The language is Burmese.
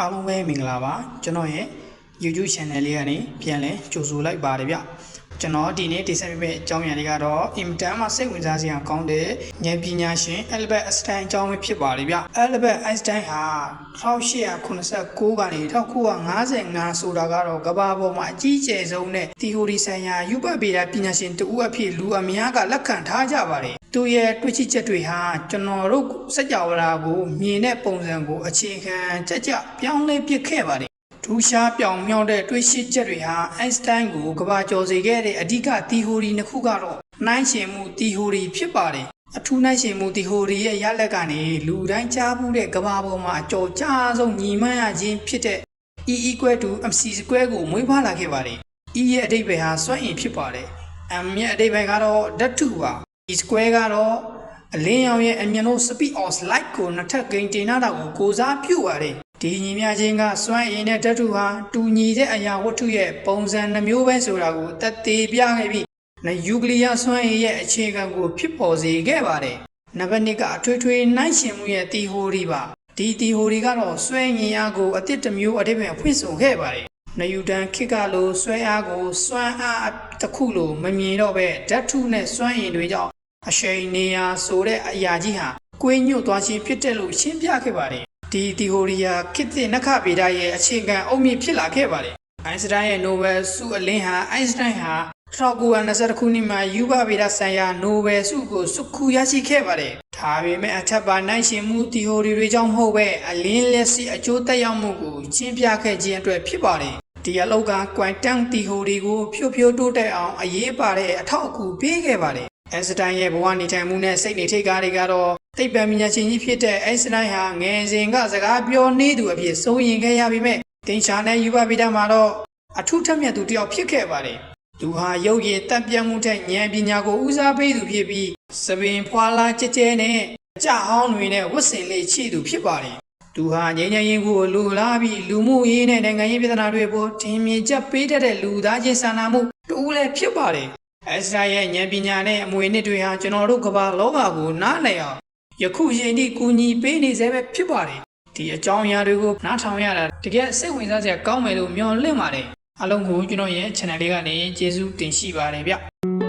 အားလုံးပဲမင်္ဂလာပါကျွန်တော်ရဲ့ YouTube channel လေးကနေပြန်လဲကြိုဆိုလိုက်ပါတယ်ဗျ ကျွန်တော်ဒီနေ့တင်ဆက်ပေးမယ့်အကြောင်းအရာတွေကတော့ intern မှာစိတ်ဝင်စားစရာကောင်းတဲ့ဉာဏ်ပညာရှင် Albert Einstein အကြောင်းပဲဖြစ်ပါတယ်ဗျ Albert Einstein ဟာ1889ကနေ1955ဆိုတာကတော့ကမ္ဘာပေါ်မှာအကြီးကျယ်ဆုံးနဲ့ theory ဆိုင်ရာယူပဗေဒပညာရှင်တဦးအဖြစ်လူအများကလက်ခံထားကြပါတယ်သူရဲ့တွေ့ရှိချက်တွေဟာကျွန်တော်တို့စัจ java လာကိုမြင်တဲ့ပုံစံကိုအခြေခံကြကြပြောင်းလဲပစ်ခဲ့ပါတယ် ထူးခြားပြောင်မြောက်တဲ့တွေးရှိချက်တွေဟာအိုင်စတိုင်းကိုကဘာကျော်စေခဲ့တဲ့အဓိကသီဟိုရီနှစ်ခုကတော့နှိုင်းရှင်မှုသီဟိုရီဖြစ်ပါတယ်အထူးနှိုင်းရှင်မှုသီဟိုရီရဲ့ရလက်ကနေလူတိုင်းကြားမှုတဲ့ကဘာပေါ်မှာအကျော်ကြားဆုံးညီမရခြင်းဖြစ်တဲ့ E equal to mc square ကိုမွေးဖွားလာခဲ့ပါတယ် E ရဲ့အဓိပ္ပာယ်ဟာစွမ်းအင်ဖြစ်ပါတယ် M ရဲ့အဓိပ္ပာယ်ကတော့ဓာတ်ထုပါ E square ကတော့အလင်းရောင်ရဲ့အမြင်လို့ speed of light ကိုနှစ်ထပ်ဂိမ်းတင်နာတာကိုကိုစားပြုပါတယ် ဒီညီမျှခြင်းကစွမ်းအင်နဲ့ဓာတ်ထုဟာတူညီတဲ့အရာဝတ္ထုရဲ့ပုံစံနှမျိုးပဲဆိုတာကိုသက်သေပြခဲ့ပြီးနျူကလ িয়ার စွမ်းအင်ရဲ့အခြေခံကိုဖြစ်ပေါ်စေခဲ့ပါတယ်နံပါတ်2ကအထွေထွေနှိုင်းရှင်မှုရဲ့သီဟိုရီပါဒီသီဟိုရီကတော့စွဲငင်အားကိုအတစ်တစ်မျိုးအဓိပ္ပာယ်ဖွင့်ဆိုခဲ့ပါတယ်နယူတန်ခေတ်ကလိုဆွဲအားကိုစွမ်းအားတစ်ခုလိုမမြင်တော့ပဲဓာတ်ထုနဲ့စွမ်းအင်တွေကြောင့်အရှိန်နေရာဆိုတဲ့အရာကြီးဟာကွေးညွတ်သွားခြင်းဖြစ်တဲ့လို့ရှင်းပြခဲ့ပါတယ် ဒီသီဟိုရီယာခေတ်သစ်နက္ခဗေဒရဲ့အခြေခံအုတ်မြစ်ဖြစ်လာခဲ့ပါတယ်အိုင်စတိုင်းရဲ့နိုဘယ်ဆုအလင်းဟာအိုင်စတိုင်းဟာ1920ခုနှစ်မှာယူဘဗေဒဆိုင်ရာနိုဘယ်ဆုကိုစုခုရရှိခဲ့ပါတယ်ဒါပေမဲ့အထက်ပါနိုင်ရှင်မှုသီဟိုရီတွေကြောင့်မဟုတ်ပဲအလင်းလက်စီအကျိုးသက်ရောက်မှုကိုရှင်းပြခဲ့ခြင်းအတွက်ဖြစ်ပါတယ်ဒီအလောက်က quantum theory ကိုဖြိုးဖြိုးတိုးတက်အောင်အရေးပါတဲ့အထောက်အကူပေးခဲ့ပါတယ် အက်စတိုင်းရဲ့ဘဝနေထိုင်မှုနဲ့စိတ်နေထိတ်ကားတွေကတော့သိပ္ပံပညာရှင်ကြီးဖြစ်တဲ့အက်စတိုင်းဟာငယ်စဉ်ကစကားပြောနေသူအဖြစ်စိုးရင်ခဲ့ရပေမဲ့တင်ရှာနဲ့ယူဘဗိဒမှာတော့အထူးထက်မြက်သူတစ်ယောက်ဖြစ်ခဲ့ပါတယ်သူဟာရုပ်ရည်တက်ပြတ်မှုတဲ့ဉာဏ်ပညာကိုဦးစားပေးသူဖြစ်ပြီးသပင်ဖွာလာကြဲကြဲနဲ့အကြဟောင်းတွေနဲ့ဝတ်ဆင်လေးချိသူဖြစ်ပါတယ်သူဟာငြိမ်းချမ်းရေးကိုလူလားပြီးလူမှုရေးနဲ့နိုင်ငံရေးပြဿနာတွေပေါ်ထင်မြင်ချက်ပေးတတ်တဲ့လူသားချင်းစာနာမှုတူလည်းဖြစ်ပါတယ်။ အစ္စရာရဲ့ဉာဏ်ပညာနဲ့အမွေနှစ်တွေဟာကျွန်တော်တို့ကမ္ဘာလောကကိုနားလည်အောင်ယခုချိန်ထိကူညီပေးနေစေပဲဖြစ်ပါတယ်။ဒီအကြောင်းအရာတွေကိုနားထောင်ရတာတကယ်စိတ်ဝင်စားစရာကောင်းမယ်လို့မျှော်လင့်ပါတယ်။အားလုံးကိုကျွန်တော်ရဲ့ channel လေးကနေကျေးဇူးတင်ရှိပါတယ်ဗျ။